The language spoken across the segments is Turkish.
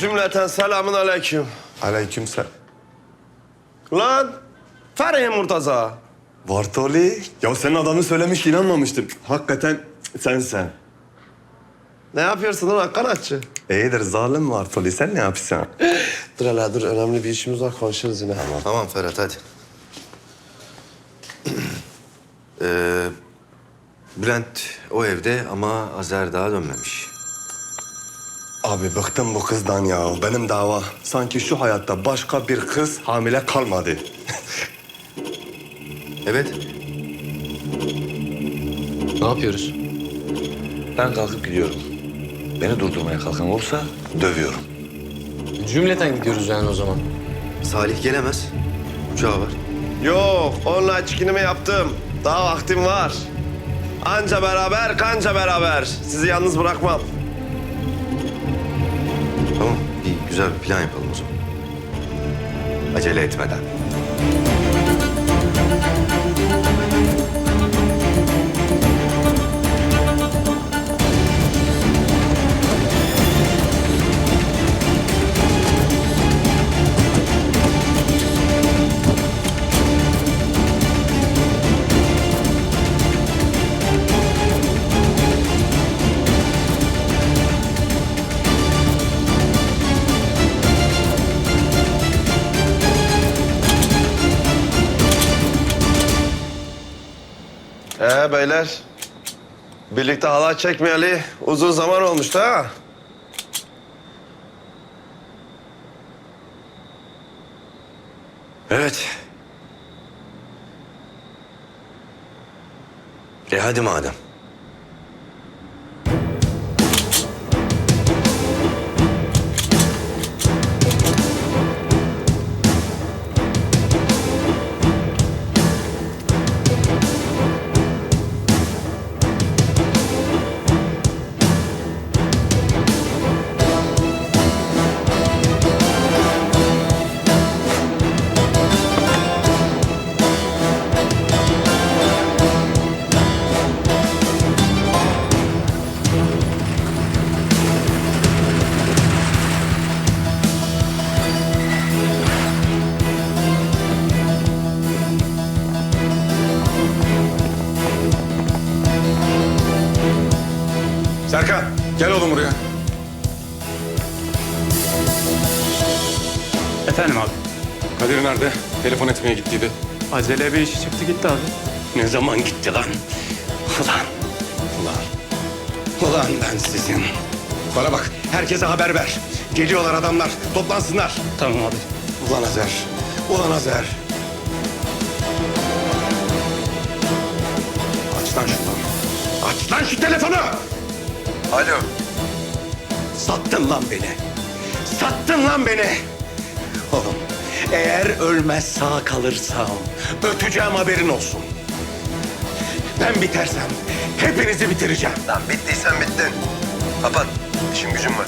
Cümleten selamun aleyküm. Aleykümselam. Lan Feriye Murtaza. Bartoli. Ya senin adını söylemiş inanmamıştım. Hakikaten sen sen. Ne yapıyorsun lan kanatçı? İyidir zalim Bartoli. Sen ne yapıyorsun? Dur hele dur önemli bir işimiz var konuşuruz yine. Tamam. Tamam Ferhat hadi. ee, Bülent o evde ama Azer daha dönmemiş. Abi bıktım bu kızdan ya. Benim dava. Sanki şu hayatta başka bir kız hamile kalmadı. Evet. Ne yapıyoruz? Ben kalkıp gidiyorum. Beni durdurmaya kalkan olursa dövüyorum. Cümleten gidiyoruz yani o zaman. Salih gelemez. Uçağı var. Yok onunla çikinimi yaptım. Daha vaktim var. Anca beraber kanca beraber. Sizi yalnız bırakmam. Güzel bir plan yapalım o zaman. Acele etmeden. Ee beyler. Birlikte halay çekmeyeli uzun zaman olmuştu ha. Evet. E hadi madem. Serkan gel oğlum buraya. Efendim abi. Kadir nerede? Telefon etmeye gittiydi. Acele bir işi çıktı gitti abi. Ne zaman gitti lan? Ulan. Ulan. Ulan ben sizin. Bana bak herkese haber ver. Geliyorlar adamlar. Toplansınlar. Tamam abi. Ulan Azer. Ulan Azer. Aç lan şunu. Aç lan şu telefonu. Alo. Sattın lan beni. Sattın lan beni. Oğlum eğer ölmez sağ kalırsam öteceğim haberin olsun. Ben bitersem hepinizi bitireceğim. Lan bittiysen bittin. Kapat. İşim gücüm var.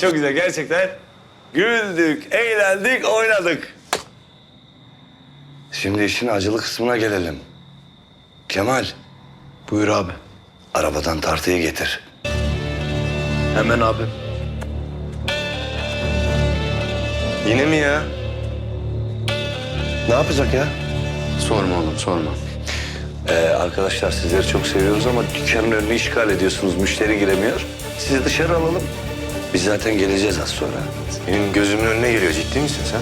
Çok güzel gerçekten. Güldük, eğlendik, oynadık. Şimdi işin acılı kısmına gelelim. Kemal, Buyur abi. arabadan tartıyı getir. Hemen abi. Yine mi ya? Ne yapacak ya? Sorma oğlum sorma. Ee, arkadaşlar sizleri çok seviyoruz ama dükkanın önünü işgal ediyorsunuz. Müşteri giremiyor. Sizi dışarı alalım. Biz zaten geleceğiz az sonra. Benim gözümün önüne geliyor. Ciddi misin sen?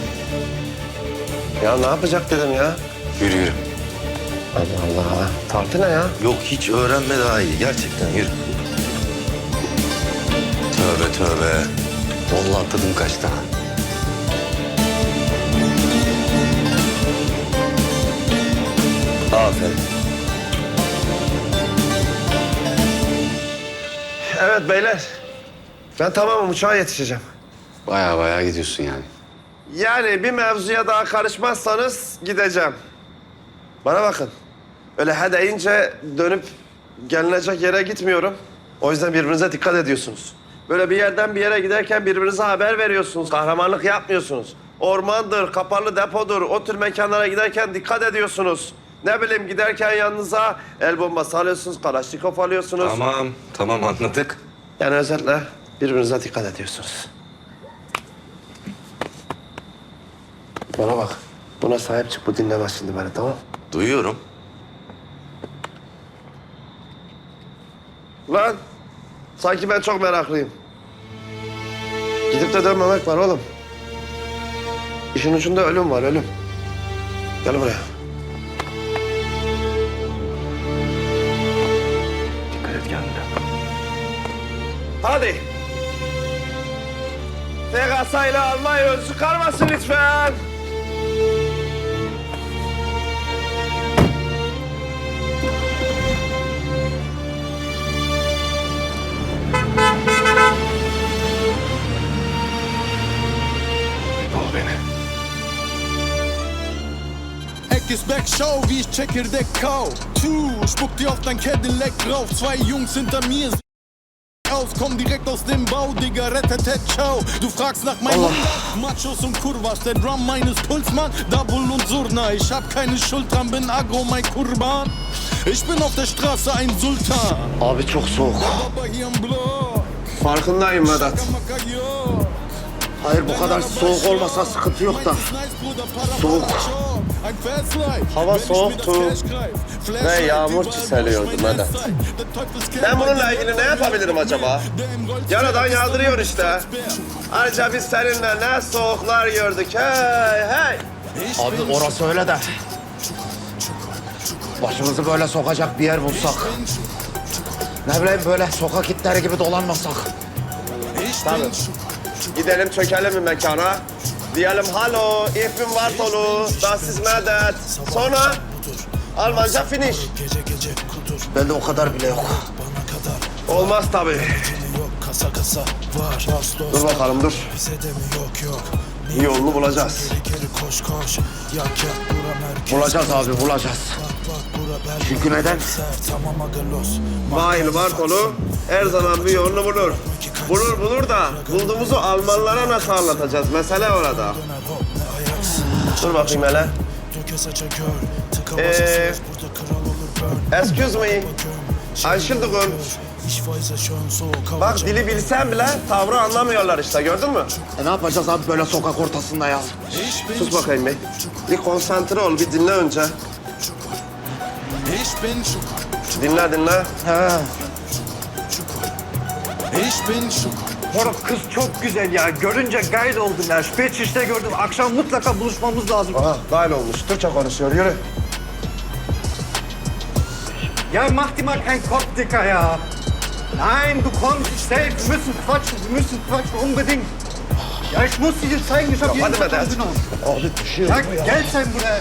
Ya ne yapacak dedim ya. Yürü yürü. Allah Allah. Tartı ne ya? Yok hiç öğrenme daha iyi. Gerçekten yürü. Tövbe tövbe. Vallahi tadım kaçtı ha. Aferin. Evet beyler. Ben tamamım uçağa yetişeceğim. Baya baya gidiyorsun yani. Yani bir mevzuya daha karışmazsanız gideceğim. Bana bakın. Öyle he deyince dönüp gelinecek yere gitmiyorum. O yüzden birbirinize dikkat ediyorsunuz. Böyle bir yerden bir yere giderken birbirinize haber veriyorsunuz. Kahramanlık yapmıyorsunuz. Ormandır, kapalı depodur. O tür mekanlara giderken dikkat ediyorsunuz. Ne bileyim giderken yanınıza el bombası alıyorsunuz, kalaşnikov alıyorsunuz. Tamam, tamam anladık. Yani özetle birbirinize dikkat ediyorsunuz. Bana bak. Buna sahip çık. Bu dinlemez şimdi beni tamam Duyuyorum. Lan sanki ben çok meraklıyım. Gidip de dönmemek var oğlum. İşin ucunda ölüm var ölüm. Gel buraya. Dikkat et kendine. Hadi. Tek asayla almayı ölçü karmasın lütfen. İst back, schau, wie ich Checkerdek kau. Tu, spuck dir auf dein Cadillac drauf. Zwei Jungs hinter mir aus, komm direkt aus dem Bau, Digga, rettetet, ciao. Du fragst nach meinem oh. Machos und Kurvas, der Drum meines Puls, Mann, Double und Surna. Ich hab keine Schuld dran, bin aggro, mein Kurban. Ich bin auf der Straße ein Sultan. Abi çok soğuk. Farkındayım Vedat. Hayır bu kadar soğuk olmasa sıkıntı yok da. Soğuk. Hava soğuktu ve yağmur çiseliyordu Vedat. Ben bununla ilgili ne yapabilirim acaba? Yaradan yağdırıyor işte. Ayrıca biz seninle ne soğuklar gördük hey hey. Abi orası öyle de. Başımızı böyle sokacak bir yer bulsak. Ne bileyim böyle sokak itleri gibi dolanmasak. Tabii. Gidelim çökelim bir mekana. Diyelim halo, ich bin Bartolu, das ist Medet. Sonra Almanca finish. Bende o kadar bile yok. Olmaz tabii. Dur bakalım dur. Bir yolunu bulacağız. Bulacağız abi bulacağız. Çünkü neden? Mahir Bartolu her zaman bir yolunu bulur. Bulur bulur da bulduğumuzu Almanlara nasıl anlatacağız? Mesele orada. Dur bakayım hele. Ee, excuse me. Entschuldigung. Bak dili bilsen bile tavrı anlamıyorlar işte gördün mü? E ne yapacağız abi böyle sokak ortasında ya? Sus bakayım bir. Bir konsantre ol bir dinle önce. Ich Dinle dinle. İch Schoko. Moruk kız çok güzel ya. Görünce gayet oldum ya. Spätçişte gördüm. Akşam mutlaka buluşmamız lazım. Aha dahil olmuş. Türkçe konuşuyor yürü. Ja, mach dir mal keinen Kopf, Dicker, ja. Nein, du kommst safe. Wir müssen quatschen. Wir müssen quatschen unbedingt. Ja, ich muss dir zeigen, ich habe Ya, jeden hadi be Tag dert. genommen. Abi Ja, bu ya. gel sen buraya.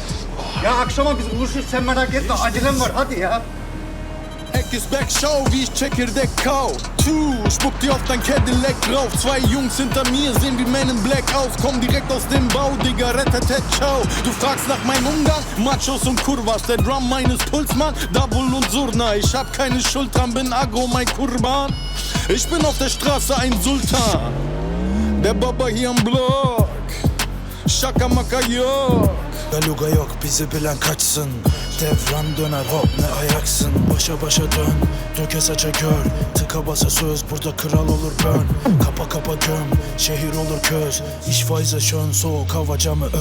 Ya akşama biz buluşuruz. Sen merak etme. Acelem var. Hadi ya. Eck ist back, schau, wie ich Checkerdek kau. Two, spuck dir auf dein Cadillac drauf. Zwei Jungs hinter mir sehen wie Men in Black aus. Komm direkt aus dem Bau, Digga, rettet, ciao. Du fragst nach meinem Umgang, Machos und Kurvas. Der Drum meines Pulsmann, Double und Surna. Ich hab keine Schuld dran, bin Agro, mein Kurban. Ich bin auf der Straße ein Sultan. Der Baba hier am Block. Şaka maka yok Beluga yok bizi bilen kaçsın. Devran döner hop ne ayaksın? Başa başa dön döke saça gör Tıka basa söz burada kral olur bön Kapa kapa göm şehir olur köz. İş faize şön soğuk hava camı ör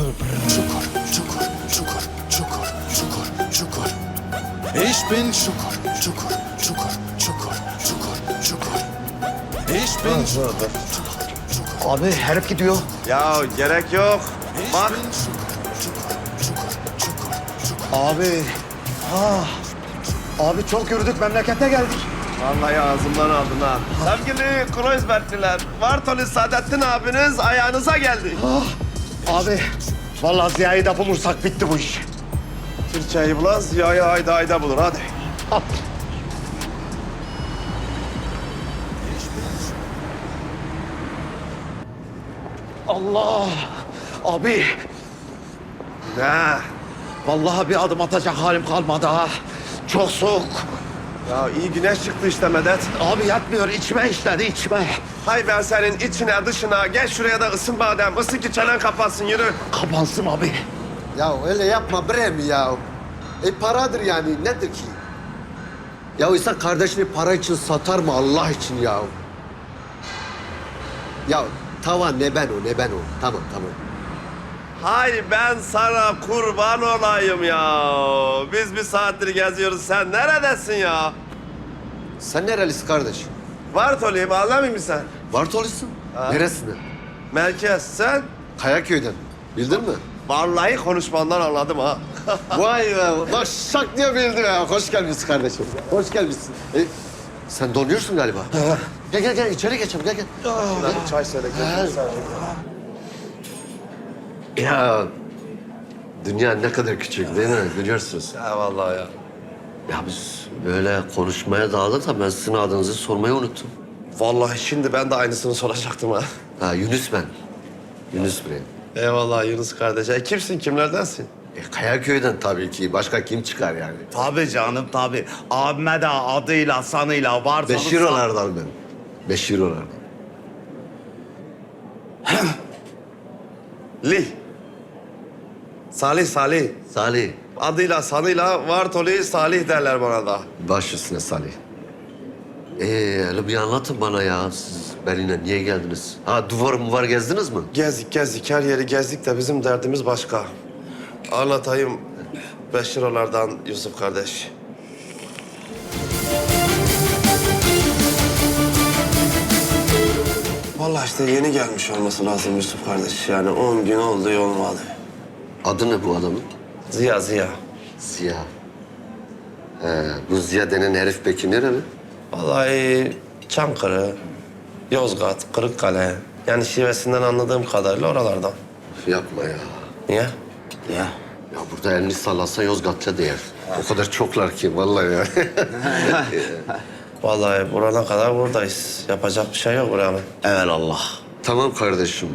Çukur çukur çukur çukur çukur çukur. Ich bin Çukur çukur çukur çukur çukur çukur. Ich bin Abi herif gidiyor. Ya gerek yok. Bak Abi. Ah. Abi çok yürüdük memlekete geldik. Vallahi ağzımdan aldın ha. Sevgili Kreuzbergliler, Vartoli Saadettin abiniz ayağınıza geldi. Abi. Vallahi Ziya'yı da bulursak bitti bu iş. Türkçeyi bulan Ziya'yı ayda ayda bulur hadi. Allah. Abi. Ne? Vallahi bir adım atacak halim kalmadı ha. Çok soğuk. Ya iyi güneş çıktı işte Medet. Abi yatmıyor içme işledi içme. Hay ben senin içine dışına gel şuraya da ısın badem. Isın ki çenen kapansın yürü. Kapansın abi. Ya öyle yapma bre mi ya? E paradır yani nedir ki? Ya insan kardeşini para için satar mı Allah için ya? Ya tamam ne ben o ne ben o. Tamam tamam. Hay ben sana kurban olayım ya. Biz bir saattir geziyoruz. Sen neredesin ya? Sen nerelisin kardeş? Vartoli'yim anlamıyor musun sen? Bartol'sun. Neresinden? Merkez sen? Kayaköy'den. Bildin mi? Vallahi konuşmandan anladım ha. Vay be. Bak şak diye bildi ya. Hoş gelmişsin kardeşim. Hoş gelmişsin. E, sen donuyorsun galiba. gel gel gel içeri geçelim gel gel. Bir çay söyle. Ya dünya ne kadar küçük değil mi? Biliyorsunuz. Ya vallahi ya. Ya biz böyle konuşmaya dağıldık da ben sizin adınızı sormayı unuttum. Vallahi şimdi ben de aynısını soracaktım ha. Ha Yunus ben. Yunus Bey. Eyvallah Yunus kardeş. E, kimsin, kimlerdensin? E, Kayaköy'den tabii ki. Başka kim çıkar yani? Tabii canım tabii. Abime de adıyla sanıyla var. Beşirolardan ben. Beşirolardan. Li. Salih, Salih. Salih. Adıyla sanıyla Vartoli Salih derler bana da. Baş üstüne Salih. Ee, hele bir anlatın bana ya. Siz Berlin'e niye geldiniz? Ha duvar mı var gezdiniz mi? Gezdik gezdik her yeri gezdik de bizim derdimiz başka. Anlatayım Beşirolardan Yusuf kardeş. Vallahi işte yeni gelmiş olması lazım Yusuf kardeş. Yani 10 gün oldu olmadı. Adı ne bu adamın? Ziya Ziya. Ziya. He, bu Ziya denen herif peki nereli? Vallahi Çankırı, Yozgat, Kırıkkale. Yani şivesinden anladığım kadarıyla oralardan. Yapma ya. Niye? Ya. Ya burada elini sallasa Yozgatça değer. O kadar çoklar ki vallahi ya. Vallahi burana kadar buradayız. Yapacak bir şey yok buranın. Evelallah. tamam kardeşim.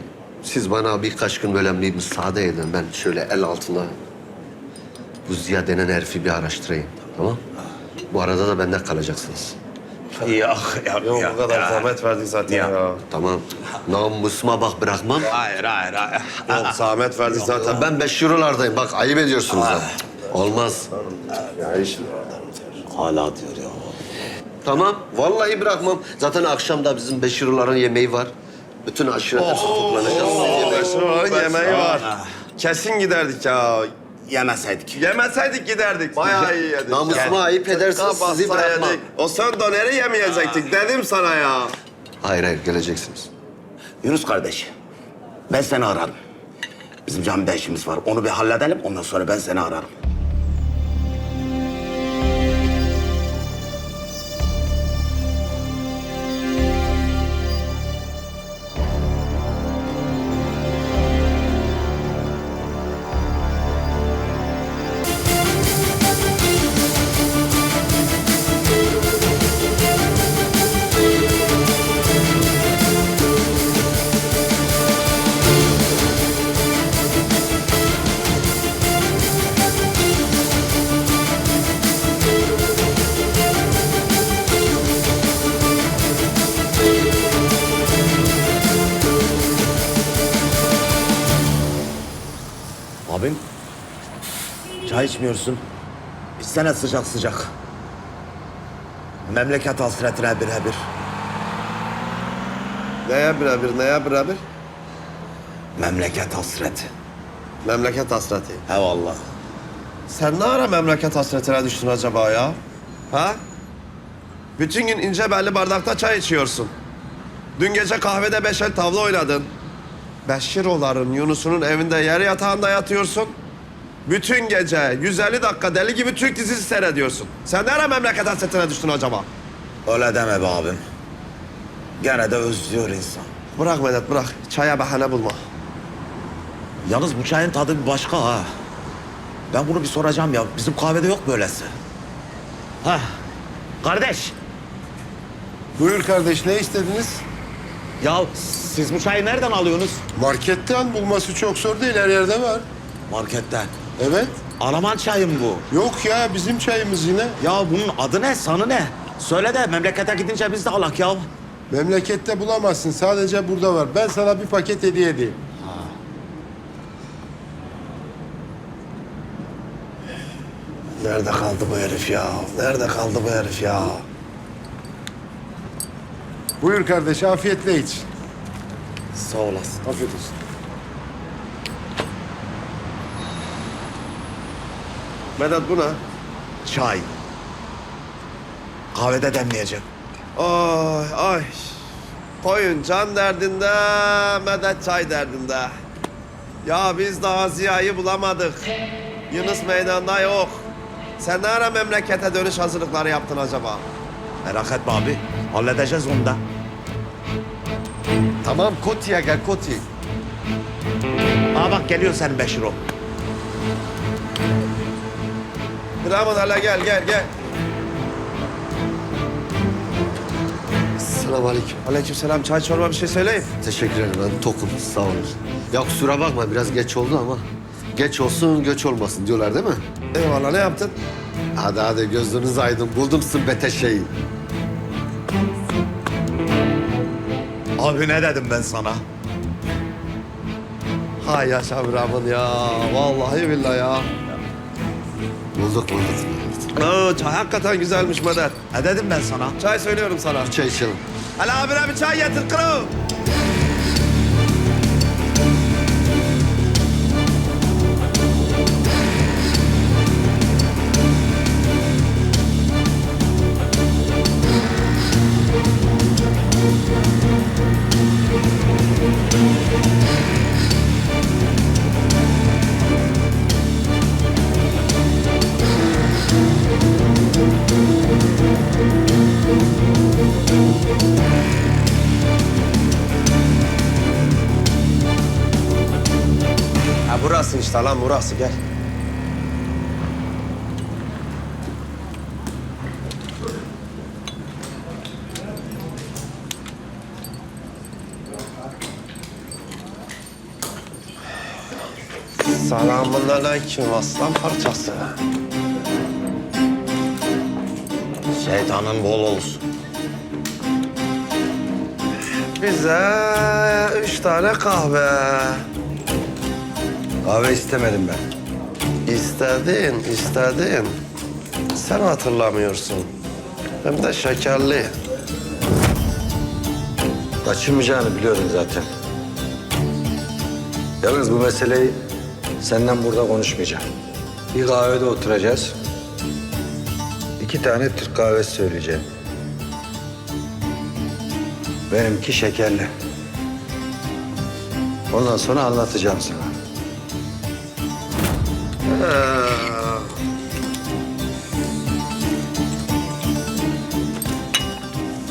Siz bana birkaç gün böyle bir müsaade edin. Ben şöyle el altına bu Ziya denen herifi bir araştırayım. Tamam? Bu arada da bende kalacaksınız. Yok yok Yok yok. bu kadar ya. zahmet verdik zaten ya. Ya. Tamam. Namusuma bak bırakmam. Hayır hayır hayır. Yok zahmet verdik zaten. Ben beş eurolardayım. Bak ayıp ediyorsunuz ha. Olmaz. Hala diyor ya. Tamam. Vallahi bırakmam. Zaten akşam da bizim beş euroların yemeği var. Bütün aşiret hepsi toplanacağız. Beşiroların yemeği var. Kesin giderdik ya. Yemeseydik. Yemeseydik giderdik. Bayağı iyi yedik. Namusuma ayıp edersiniz sizi bırakmam. O son döneri yemeyecektik dedim sana ya. Hayır hayır geleceksiniz. Yunus kardeş. Ben seni ararım. Bizim camide işimiz var. Onu bir halledelim. Ondan sonra ben seni ararım. Çay içmiyorsun. İçsene sıcak sıcak. Memleket hasretine birebir. Neye birebir, neye birebir? Memleket hasreti. Memleket hasreti. Eyvallah. Sen ne ara memleket hasretine düştün acaba ya? Ha? Bütün gün ince belli bardakta çay içiyorsun. Dün gece kahvede beş el tavla oynadın. Beşiroğulların Yunus'unun evinde yer yatağında yatıyorsun. Bütün gece 150 dakika deli gibi Türk dizisi seyrediyorsun. Sen ne ara memleket hasretine düştün acaba? Öyle deme be abim. Gene de özlüyor insan. Bırak Medet bırak. Çaya bahane bulma. Yalnız bu çayın tadı bir başka ha. Ben bunu bir soracağım ya. Bizim kahvede yok böylesi. Ha. Kardeş. Buyur kardeş ne istediniz? Ya siz bu çayı nereden alıyorsunuz? Marketten bulması çok zor değil her yerde var. Marketten. Evet. Alaman çayı mı bu? Yok ya bizim çayımız yine. Ya bunun adı ne, sanı ne? Söyle de memlekete gidince biz de alak ya. Memlekette bulamazsın sadece burada var. Ben sana bir paket hediye edeyim. Nerede kaldı bu herif ya? Nerede kaldı bu herif ya? Buyur kardeş afiyetle iç. Sağ olasın. Afiyet olsun. Medet bu ne? Çay. Kahvede demleyeceğim. Ay ay. Koyun can derdinde, medet çay derdinde. Ya biz daha Ziya'yı bulamadık. Yunus meydanda yok. Sen ne ara memlekete dönüş hazırlıkları yaptın acaba? Merak etme abi. Halledeceğiz onu da. Tamam Koti'ye gel Koti. Aa bak geliyor senin Beşiro. Bravo hele gel gel gel. Selamünaleyküm. Aleykümselam çay çorba bir şey söyleyeyim. Teşekkür ederim ben tokum sağ olun. Ya kusura bakma biraz geç oldu ama geç olsun göç olmasın diyorlar değil mi? Eyvallah ne yaptın? Hadi hadi gözünüz aydın buldum sımbete şeyi. Abi ne dedim ben sana? Hay yaşa Bravo'm ya. Vallahi billahi ya. Bulduk bulduk. Oo, çay hakikaten güzelmiş Medet. Ne dedim ben sana? Çay söylüyorum sana. Çay içelim. Ali abine bir çay getir kırıl. Burası gel. Selamun aleyküm aslan parçası. Şeytanın bol olsun. Bize üç tane kahve. Kahve istemedim ben. İstedin, istedin. Sen hatırlamıyorsun. Hem de şekerli. Kaçırmayacağını biliyorum zaten. Yalnız bu meseleyi senden burada konuşmayacağım. Bir kahvede oturacağız. İki tane Türk kahvesi söyleyeceğim. Benimki şekerli. Ondan sonra anlatacağım sana.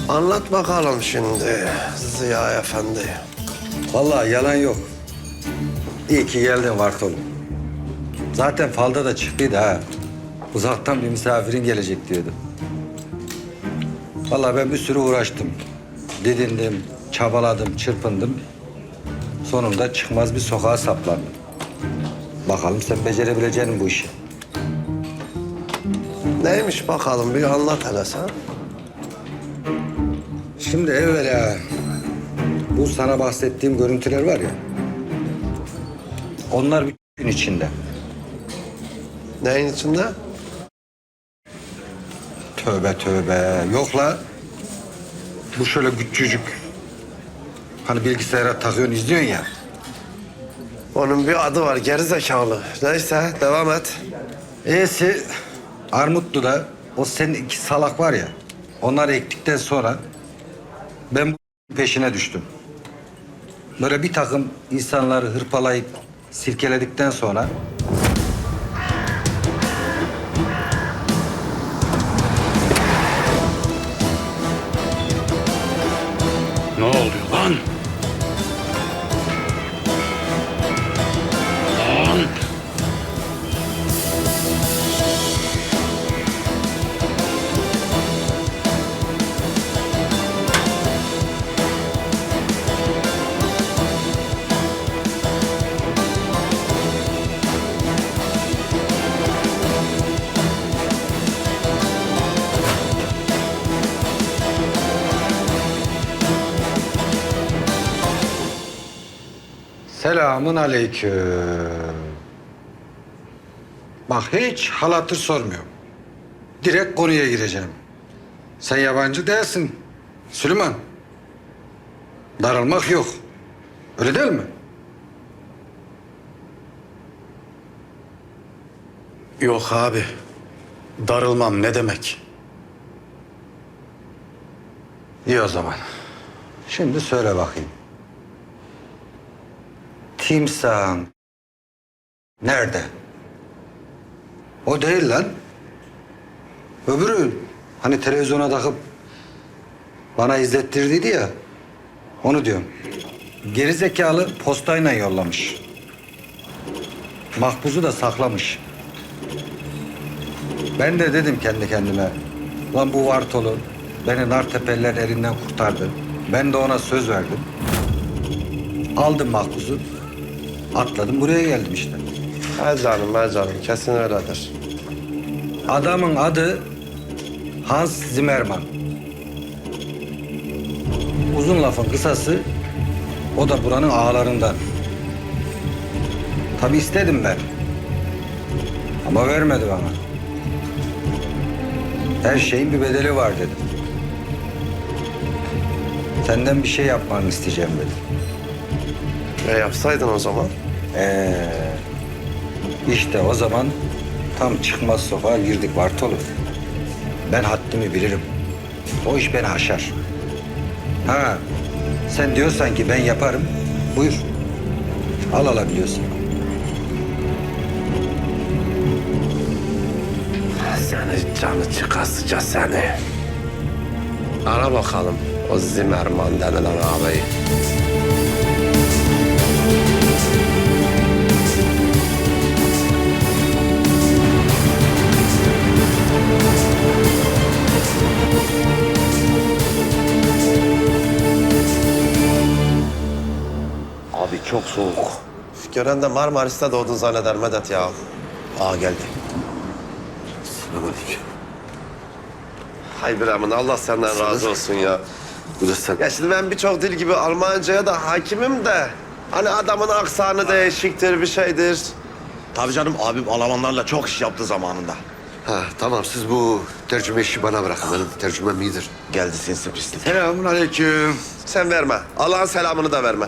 Anlat bakalım şimdi Ziya Efendi. Vallahi yalan yok. İyi ki geldin Vartolu. Zaten falda da çıktıydı ha. Uzaktan bir misafirin gelecek diyordu. Vallahi ben bir sürü uğraştım. Didindim, çabaladım, çırpındım. Sonunda çıkmaz bir sokağa saplandım. Bakalım sen becerebilecek misin bu işi? Neymiş bakalım bir anlat hele sen. Şimdi evvela bu sana bahsettiğim görüntüler var ya. Onlar bir gün içinde. Neyin içinde? Tövbe tövbe. Yok la. Bu şöyle küçücük. Hani bilgisayara takıyorsun izliyorsun ya. Onun bir adı var geri zekalı. Neyse devam et. E'si Armutlu'da o senin iki salak var ya. Onları ektikten sonra ben bu peşine düştüm. Böyle bir takım insanları hırpalayıp silkeledikten sonra Selamun aleyküm. Bak hiç hal hatır sormuyorum. Direkt konuya gireceğim. Sen yabancı değilsin. Süleyman. Darılmak yok. Öyle değil mi? Yok abi. Darılmam ne demek? İyi o zaman. Şimdi söyle bakayım. Timsahın nerede? O değil lan. Öbürü hani televizyona takıp bana izlettirdiydi ya. Onu diyorum. Geri zekalı postayla yollamış. Makbuzu da saklamış. Ben de dedim kendi kendime. Lan bu Vartolu beni nar tepeller elinden kurtardı. Ben de ona söz verdim. Aldım makbuzu. Atladım buraya geldim işte. Ha canım ha canım kesin öyledir. Adamın adı Hans Zimmermann. Uzun lafın kısası o da buranın ağalarından. Tabi istedim ben. Ama vermedi bana. Her şeyin bir bedeli var dedim. Senden bir şey yapmanı isteyeceğim dedim. E yapsaydın o zaman. Ee, işte o zaman tam çıkmaz sokağa girdik Bartolu. Ben haddimi bilirim. O iş beni aşar. Ha, sen diyorsan ki ben yaparım. Buyur. Al alabiliyorsun. Seni canı çıkasıca seni. Ara bakalım o Zimmerman denilen ağabeyi. Abi çok soğuk. Gören de Marmaris'te doğdun zanneder Medet ya. Aa geldi. Selamünaleyküm. Hay Bremen Allah senden razı olsun ya. Bu da sen. Ya şimdi ben birçok dil gibi Almanca'ya da hakimim de... Hani adamın aksanı değişiktir bir şeydir. Tabii canım abim Almanlarla çok iş yaptı zamanında. Ha tamam siz bu tercüme işi bana bırakın. Benim tercümem iyidir. Geldi sinsi pislik. Selamun aleyküm. Sen verme. Allah'ın selamını da verme.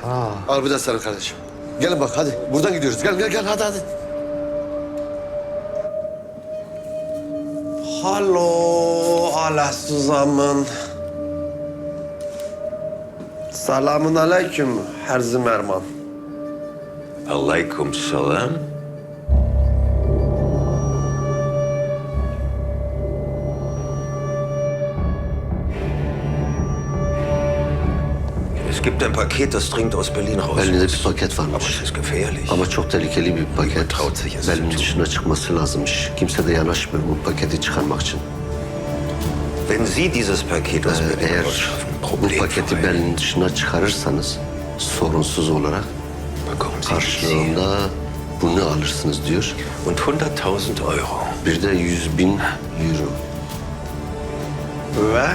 Al bu da sana kardeşim. Gelin bak hadi. Buradan gidiyoruz. Gel gel gel hadi hadi. Hallo alle zusammen. Selamun aleyküm Herr Zimmermann. Aleyküm selam. Gibt ein Paket, das dringend aus Berlin raus muss. bir paket Aber varmış. es ist gefährlich. Ama çok tehlikeli bir paket. Traut sich es zu tun. dışına çıkması lazımmış. Kimse de yanaşmıyor bu paketi çıkarmak için. Wenn Sie dieses Paket aus Ee, Berlin eğer rausschaffen, bu paketi Berlin dışına çıkarırsanız sorunsuz olarak bekommen Sie karşılığında bunu alırsınız diyor. und 100.000 Euro. Bir de yüz bin euro. Ve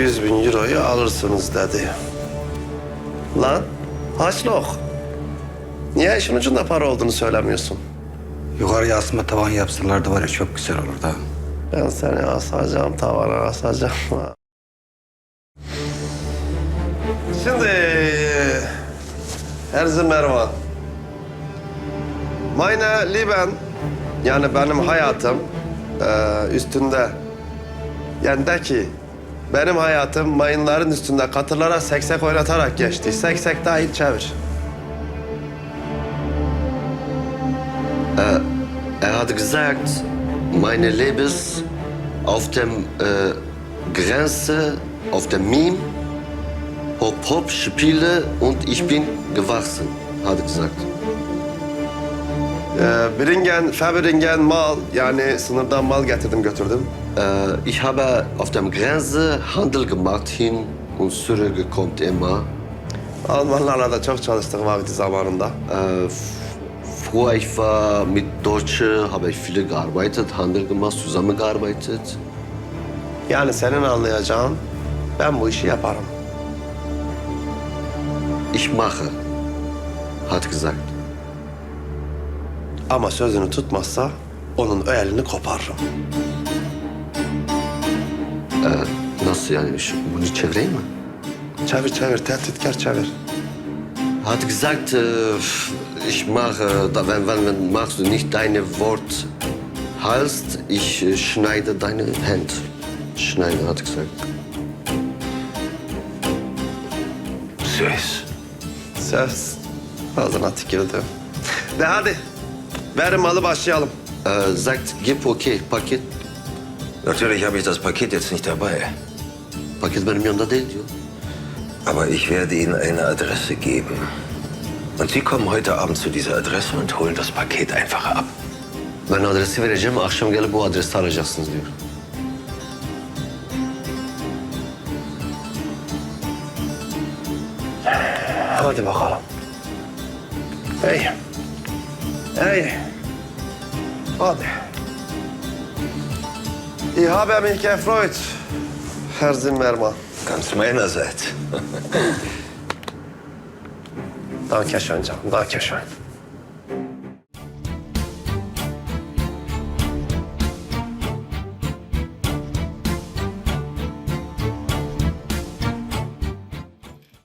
100 bin euroyu alırsınız dedi. Lan haçlık. Niye işin ucunda para olduğunu söylemiyorsun? Yukarıya asma tavan yapsalardı var ya çok güzel olurdu ha. Ben seni asacağım, tavana asacağım. Şimdi Erzim Mervan. Meine Lieben, yani benim hayatım üstünde. Yani de ki benim hayatım mayınların üstünde katırlara seksek oynatarak geçti. Seksek dahil çevir. Er hat gesagt, meine Lebens auf dem äh, Grenze, auf der Meme, Hop Hop spiele und ich bin gewachsen, hat er gesagt. Eee, Bringen, verbringen mal yani sınırdan mal getirdim götürdüm. Äh, ich habe auf der Grenze Handel gemacht, hin und zurückgekommen immer. Almanlarla da çok çalıştık vakti zamanında. Äh, früher ich war mit Deutschen, habe ich viele gearbeitet, Handel gemacht, zusammengearbeitet. Yani senin anlayacağın ben bu işi yaparım. Ich mache, hat gesagt. Ama sözünü tutmazsa onun elini koparırım. Nasıl yani? Şu- Bunu çevireyim mi? Çevir çevir, tehditkar çevir. Hat gesagt, äh, ich mache, da, wenn, wenn, wenn machst du nicht deine Wort halst, ich äh, schneide deine Hand. Schneide, hat gesagt. Söz. Söz ağzına tükürdüm. De hadi, verin malı başlayalım. Äh, sagt, gib okay, Paket. Natürlich habe ich das Paket jetzt nicht dabei. Paket benim yanımda değil diyor. Aber ich werde Ihnen eine Adresse geben. Und Sie kommen heute Abend zu dieser Adresse und holen das Paket einfach ab. Ben adresi vereceğim, akşam gelip bu adresi arayacaksınız diyor. Hadi bakalım. Hey. Hey. Hadi. Ich habe mich gefreut, Herr Zimmermann. Ganz meinerseits. Danke schön canım, danke schön.